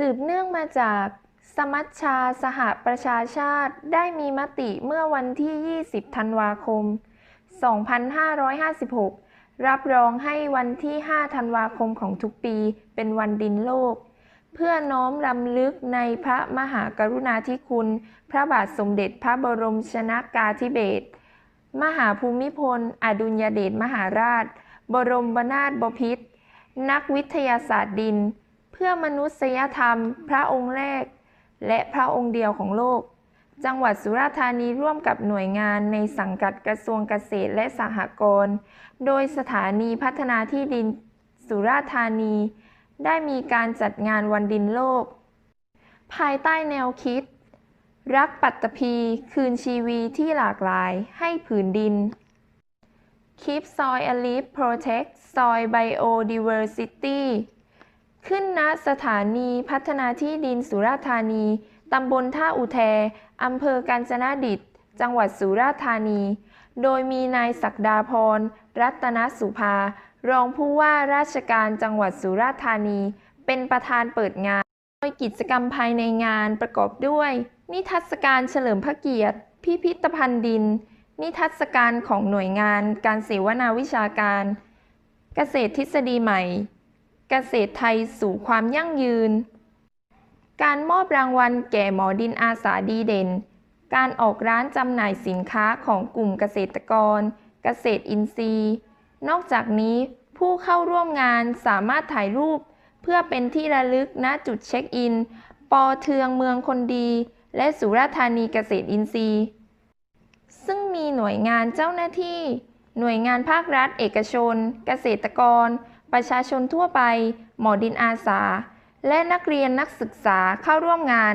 สืบเนื่องมาจากสมัชชาสหประชาชาติได้มีมติเมื่อวันที่ 20 ธันวาคม 2556 รับรองให้วันที่ 5 ธันวาคมของทุกปีเป็นวันดินโลก เพื่อน้อมรำลึกในพระมหากรุณาธิคุณ พระบาทสมเด็จพระบรมชนากาธิเบศร มหาภูมิพล อดุลยเดชมหาราช บรมนาถบพิตร นักวิทยาศาสตร์ดิน พื่อมนุษยธรรม พระองค์แรก และพระองค์เดียวของโลก จังหวัดสุราษฎร์ธานีร่วมกับหน่วยงานในสังกัดกระทรวงเกษตรและสหกรณ์โดยสถานีพัฒนาที่ดินสุราษฎร์ธานี ได้มีการจัดงานวันดินโลก ภายใต้แนวคิด รักปัตตภีคืนชีวีที่หลากหลายให้ผืนดิน Keep Soil Alive Protect Soil Biodiversity ขึ้นณสถานีพัฒนาที่ดินสุราษฎร์ธานี ตำบลท่าอุแทอำเภอกาญจนดิต จังหวัดสุราษฎร์ธานี โดยมีนายศักดาพร รัตนสุภา รองผู้ว่าราชการจังหวัดสุราษฎร์ธานี เป็นประธานเปิดงาน โดยกิจกรรมภายในงานประกอบด้วย นิทรรศการเฉลิมพระเกียรติ พิพิธภัณฑ์ดิน นิทรรศการของหน่วยงาน การเสวนาวิชาการ เกษตรทฤษฎีใหม่ เกษตรไทยสู่ความยั่งยืน การมอบรางวัลแก่หมอดินอาสาดีเด่น การออกร้านจำหน่ายสินค้าของกลุ่มเกษตรกร เกษตรอินทรีย์ นอกจากนี้ผู้เข้าร่วมงานสามารถถ่ายรูป เพื่อเป็นที่ระลึกณจุดเช็คอิน ปอเทืองเมืองคนดี และสุราธานีเกษตรอินทรีย์ ซึ่งมีหน่วยงานเจ้าหน้าที่ หน่วยงานภาครัฐ เอกชน เกษตรกร ประชาชนทั่วไป หมอดินอาสา และนักเรียนนักศึกษาเข้าร่วมงาน